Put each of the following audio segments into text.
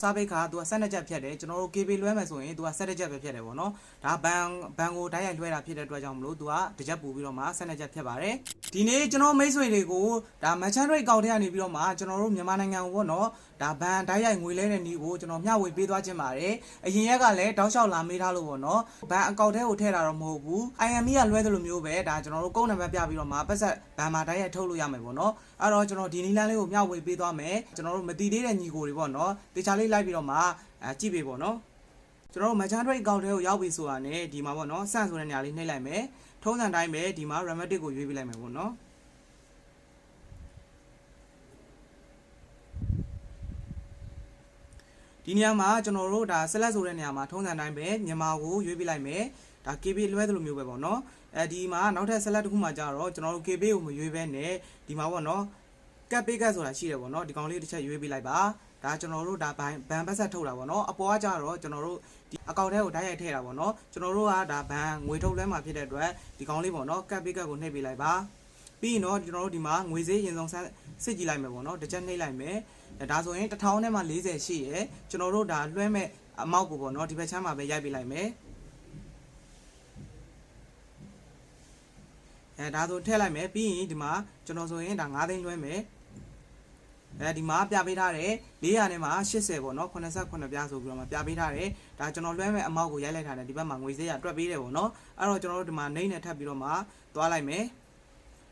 စားပိတ်ကသူက12ချက်ဖြတ်တယ်ကျွန်တော်တို့ KB လွှဲမယ်ဆိုရင်သူက17ချက်ပဲဖြတ်တယ်ပေါ့နော်ဒါဘန်ဘန်ကိုတိုက်ရိုက်လွှဲတာဖြစ်တဲ့အတွက်ကြောင့်မလို့သူကတစ်ချက်ပူပြီးတော့မှ12ချက်ဖြတ်ပါတယ်ဒီနေ့ကျွန်တော်မိတ်ဆွေတွေကိုဒါမန်ချန်ဒရိတ်ကောက်ထဲကနေပြီးတော့မှကျွန်တော်တို့မြန်မာနိုင်ငံကိုပေါ့နော်ဒါဘန်တိုက်ရိုက်ငွေလဲတဲ့နီးကိုကျွန်တော်မျှဝေပေးသွားခြင်းပါတယ်အရင်ရက်ကလည်းတောက်လျှောက်လာမေးထားလို့ပေါ့နော်ဘန်အကောက်ထဲကိုထည့်တာတော့မဟုတ်ဘူး IME ကလွှဲတယ်လို့မျိုးပဲဒါကျွန်တော်တို့ကုန်းနံပါတ်ပြပြီးတော့မှပတ်ဆက်ဘန်မှာတိုက်ရိုက်ထုတ်လို့ရမယ်ပေါ့နော်အဲ့တော့ကျွန်တော်ဒီနီးလန်းလေးကိုမျှဝေပေးသွားမယ်ကျွန်တော်တို့မတည်သေးတဲ့ညီကိုတွေပေါ့နော်တေချာလေးလိုက်ပြီးတော့မှအဲကြည့်ပေးပေါ့နော်ကျွန်တော်တို့ Merchant Trade account ထဲကိုရောက်ပြီဆိုတာနဲ့ဒီမှာပေါ့နော်စန့်ဆိုတဲ့နေရာလေးနှိပ်လိုက်မယ်ထုံးစံတိုင်းပဲဒီမှာ Rematic ကိုရွေးပြလိုက်မယ်ပေါ့နော်ဒီနေရာမှာကျွန်တော်တို့ဒါ select ဆိုတဲ့နေရာမှာထုံးစံတိုင်းပဲမြန်မာကိုရွေးပြလိုက်မယ်ဒါ KB လွှဲသလိုမျိုးပဲပေါ့နော်အဲဒီမှာနောက်ထပ် select တစ်ခုမှကြာတော့ကျွန်တော်တို့ KB ကိုမရွေးဘဲနဲ့ဒီမှာပေါ့နော်ကပ်ပေးကပ်ဆိုတာရှိတယ်ပေါ့နော်ဒီကောင်လေးတစ်ချက်ရွေးပြလိုက်ပါ ဒါကျွန်တော်တို့ဒါဘန်ဘန်ပတ်ဆက်ထုတ်တာပေါ့နော်အပေါ်ကကြတော့ကျွန်တော်တို့ဒီအကောင့်ထဲကိုတိုက်ရိုက်ထည့်တာပေါ့နော်ကျွန်တော်တို့ကဒါဘန်ငွေထုတ်လွှဲမှာဖြစ်တဲ့အတွက်ဒီကောင်လေးပေါ့နော်ကပ်ပေးကပ်ကိုနှိပ်ပေးလိုက်ပါပြီးရင်တော့ကျွန်တော်တို့ဒီမှာငွေဈေးရင်ဆုံးဆက်စစ်ကြည့်လိုက်မယ်ပေါ့နော်တစ်ချက်နှိပ်လိုက်မယ်ဒါဆိုရင်1000နဲ့မှ40ရှိရယ်ကျွန်တော်တို့ဒါလွှဲမဲ့အမောက်ကိုပေါ့နော်ဒီဘက်ချမ်းမှာပဲရိုက်ပေးလိုက်မယ်အဲဒါဆိုထည့်လိုက်မယ်ပြီးရင်ဒီမှာကျွန်တော်ဆိုရင်ဒါ9သိန်းလွှဲမယ် အဲဒီမှာပြပေးထားတယ်400နဲ့မှ80ပေါ့နော်89ပြားဆိုပြီးတော့မှပြပေးထားတယ်ဒါကျွန်တော်လွှဲမဲ့အမောက်ကိုရိုက်လိုက်ထားတယ်ဒီဘက်မှာငွေဈေးရတွက်ပေးတယ်ပေါ့နော်အဲ့တော့ကျွန်တော်တို့ဒီမှာနှိမ့်နဲ့ထပ်ပြီးတော့မှသွားလိုက်မယ်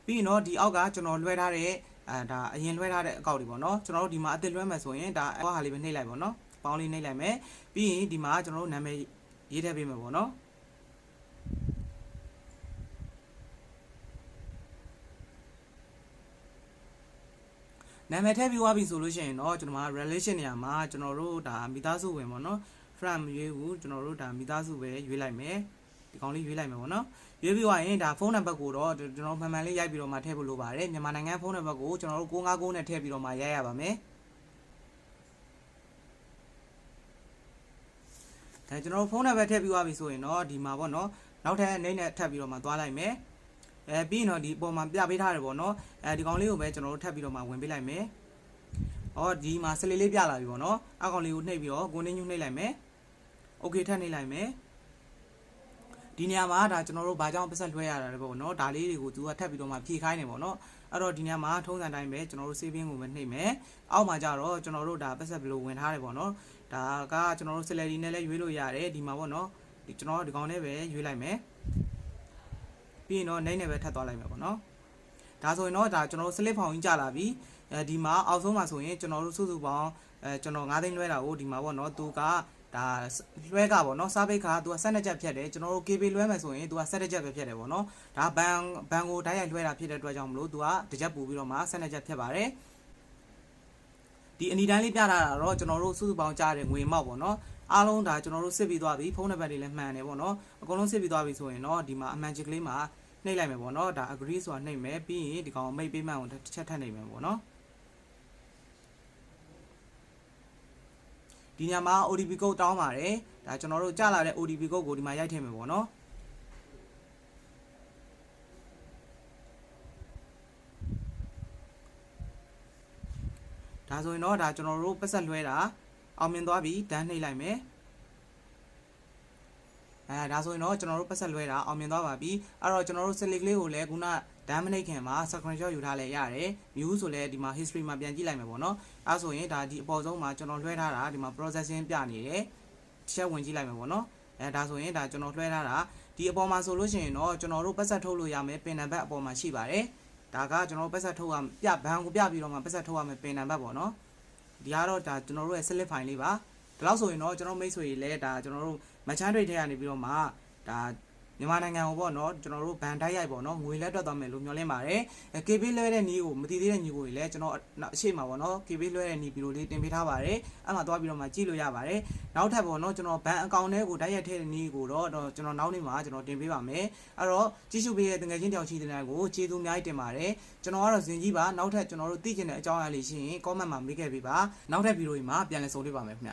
ပြီးရင်တော့ဒီအောက်ကကျွန်တော်လွှဲထားတဲ့အဲဒါအရင်လွှဲထားတဲ့အကောက်တွေပေါ့နော်ကျွန်တော်တို့ဒီမှာအစ်စ်လွှဲမယ်ဆိုရင်ဒါအကွာဟာလေးပဲနှိမ့်လိုက်ပေါ့နော်ပေါင်းလေးနှိမ့်လိုက်မယ်ပြီးရင်ဒီမှာကျွန်တော်တို့နာမည်ရေးထည့်ပေးမယ်ပေါ့နော် နာမည်ထည့်ပြီးသွားပြီဆိုလို့ရှိရင်တော့ကျွန်တော်က relation နေရာမှာကျွန်တော်တို့ဒါမိသားစုဝင်ပေါ့နော် friend မရွေးဘူးကျွန်တော်တို့ဒါမိသားစုပဲရွေးလိုက်မယ်ဒီကောင်လေးရွေးလိုက်မယ်ပေါ့နော်ရွေးပြီးသွားရင်ဒါဖုန်းနံပါတ်ကိုတော့ကျွန်တော်မှန်မှန်လေးရိုက်ပြီးတော့မှထည့်ဖို့လိုပါတယ်မြန်မာနိုင်ငံဖုန်းနံပါတ်ကိုကျွန်တော်တို့959နဲ့ထည့်ပြီးတော့မှရိုက်ရပါမယ်ဒါကျွန်တော်တို့ဖုန်းနံပါတ်ထည့်ပြီးသွားပြီဆိုရင်တော့ဒီမှာပေါ့နော်နောက်ထပ်အနေနဲ့ထပ်ပြီးတော့မှသွားလိုက်မယ် အဲပြီးရင်တော့ဒီပုံမှန်ပြပေးထားတယ်ပေါ့နော်အဲဒီကောင်လေးကိုပဲကျွန်တော်တို့ထပ်ပြီးတော့မှဝင်ပေးလိုက်မယ်။အော်ဒီမှာဆလေးလေးပြလာပြီပေါ့နော်။အကောင်လေးကိုနှိပ်ပြီးတော့ကိုနေညှိနှိပ်လိုက်မယ်။ Okay ထပ်နှိပ်လိုက်မယ်။ဒီနေရာမှာဒါကျွန်တော်တို့ဘာကြောင့်ပတ်ဆက်လွှဲရတာလဲပေါ့နော်။ဒါလေးတွေကိုသူကထပ်ပြီးတော့မှဖြည့်ခိုင်းနေပေါ့နော်။အဲ့တော့ဒီနေရာမှာထုံးစံတိုင်းပဲကျွန်တော်တို့ saving ကိုပဲနှိပ်မယ်။အောက်မှာကြတော့ကျွန်တော်တို့ဒါပတ်ဆက်ဘလိုဝင်ထားတယ်ပေါ့နော်။ဒါကကျွန်တော်တို့ salary နဲ့လည်းရွေးလို့ရတယ်ဒီမှာပေါ့နော်။ဒီကျွန်တော်ဒီကောင်လေးပဲရွေးလိုက်မယ်။ ပြီးရင်တော့နိုင်နဲ့ပဲထပ်သွားလိုက်မယ်ပေါ့နော်ဒါဆိုရင်တော့ဒါကျွန်တော်တို့ slip ဖောင်ကြီးကြာလာပြီအဲဒီမှာအောက်ဆုံးမှာဆိုရင်ကျွန်တော်တို့စုစုပေါင်းအဲကျွန်တော်9သိန်းလွှဲတာကိုဒီမှာပေါ့နော်သူကဒါလွှဲကပေါ့နော်စားပိတ်ကသူက12ချက်ဖြတ်တယ်ကျွန်တော်တို့ KB လွှဲမယ်ဆိုရင်သူက17ချက်ပဲဖြတ်တယ်ပေါ့နော်ဒါဘန်ဘန်ကိုတိုက်ရိုက်လွှဲတာဖြစ်တဲ့အတွက်ကြောင့်မလို့သူကတစ်ချက်ပူပြီးတော့မှ12ချက်ဖြတ်ပါတယ်ဒီအနီတိုင်းလေးပြထားတာတော့ကျွန်တော်တို့စုစုပေါင်းကြားတဲ့ငွေမောက်ပေါ့နော် အားလုံးဒါကျွန်တော်တို့စစ်ပြီးသွားပြီဖုန်းနံပါတ်တွေလည်းမှန်တယ်ပေါ့နော်အကုန်လုံးစစ်ပြီးသွားပြီဆိုရင်တော့ဒီမှာအမှန်ချစ်ကလေးမှာနှိပ်လိုက်မယ်ပေါ့နော်ဒါ agree ဆိုတာနှိပ်မယ်ပြီးရင်ဒီကောင်မိတ်ပေးမှန်ကိုတစ်ချက်ထပ်နှိပ်မယ်ပေါ့နော်ဒီညမှာ ODP code တောင်းပါတယ်ဒါကျွန်တော်တို့ကြာလာတဲ့ ODP code ကိုဒီမှာရိုက်ထည့်မယ်ပေါ့နော်ဒါဆိုရင်တော့ဒါကျွန်တော်တို့ပတ်ဆက်လွှဲတာ အောင်မြင်သွားပြီဒန်းနှိပ်လိုက်မယ်အဲဒါဆိုရင်တော့ကျွန်တော်တို့ပတ်ဆက်လွှဲတာအောင်မြင်သွားပါပြီအဲ့တော့ကျွန်တော်တို့ select လေးကိုလည်းခုနဒမ်းမနိတ်ခင်မှာ screenshot ယူထားလဲရတယ် view ဆိုလဲဒီမှာ history မှာပြန်ကြည့်လိုက်မယ်ပေါ့နော်အဲဆိုရင်ဒါဒီအပေါ်ဆုံးမှာကျွန်တော်လွှဲထားတာဒီမှာ processing ပြနေတယ်ချက်ဝင်ကြည့်လိုက်မယ်ပေါ့နော်အဲဒါဆိုရင်ဒါကျွန်တော်လွှဲထားတာဒီအပေါ်မှာဆိုလို့ရှိရင်တော့ကျွန်တော်တို့ပတ်ဆက်ထုတ်လို့ရမယ်ပင်နံပါတ်အပေါ်မှာရှိပါတယ်ဒါကကျွန်တော်ပတ်ဆက်ထုတ်ရပြဘန်ကိုပြပြီးတော့မှပတ်ဆက်ထုတ်ရမယ်ပင်နံပါတ်ပေါ့နော် ဒီကတော့ဒါကျွန်တော်တို့ရဲ့ select file လေးပါဒီလောက်ဆိုရင်တော့ကျွန်တော်မိတ်ဆွေတွေလည်းဒါကျွန်တော်တို့ merchant trade ထဲကနေပြီးတော့မှဒါ မြန်မာနိုင်ငံကိုပေါ့နော်ကျွန်တော်တို့ဘန်တိုက်ရိုက်ပေါ့နော်ငွေလက်တွက်သွားမယ်လို့မျှော်လင့်ပါတယ်အဲ KB လွှဲတဲ့နီးကိုမတည်သေးတဲ့ညီကိုတွေလည်းကျွန်တော်အရှိမပေါ့နော် KB လွှဲတဲ့နီးဗီဒီယိုလေးတင်ပေးထားပါတယ်အဲ့မှာသွားပြီးတော့မှကြည့်လို့ရပါတယ်နောက်ထပ်ပေါ့နော်ကျွန်တော်ဘန်အကောင့်ထဲကိုတိုက်ရိုက်ထည့်တဲ့နီးကိုတော့ကျွန်တော်နောက်နေ့မှာကျွန်တော်တင်ပေးပါမယ်အဲ့တော့ကြည့်ရှုပေးတဲ့တငယ်ချင်းတယောက်ရှိတဲ့နိုင်ကိုကျေးဇူးအများကြီးတင်ပါတယ်ကျွန်တော်ကတော့ဇင်ကြီးပါနောက်ထပ်ကျွန်တော်တို့သိချင်တဲ့အကြောင်းအရာလေးရှိရင် comment မှာမေးခဲ့ပေးပါနောက်ထပ်ဗီဒီယိုမှာပြန်လည်ဆုံတွေ့ပါမယ်ခင်ဗျ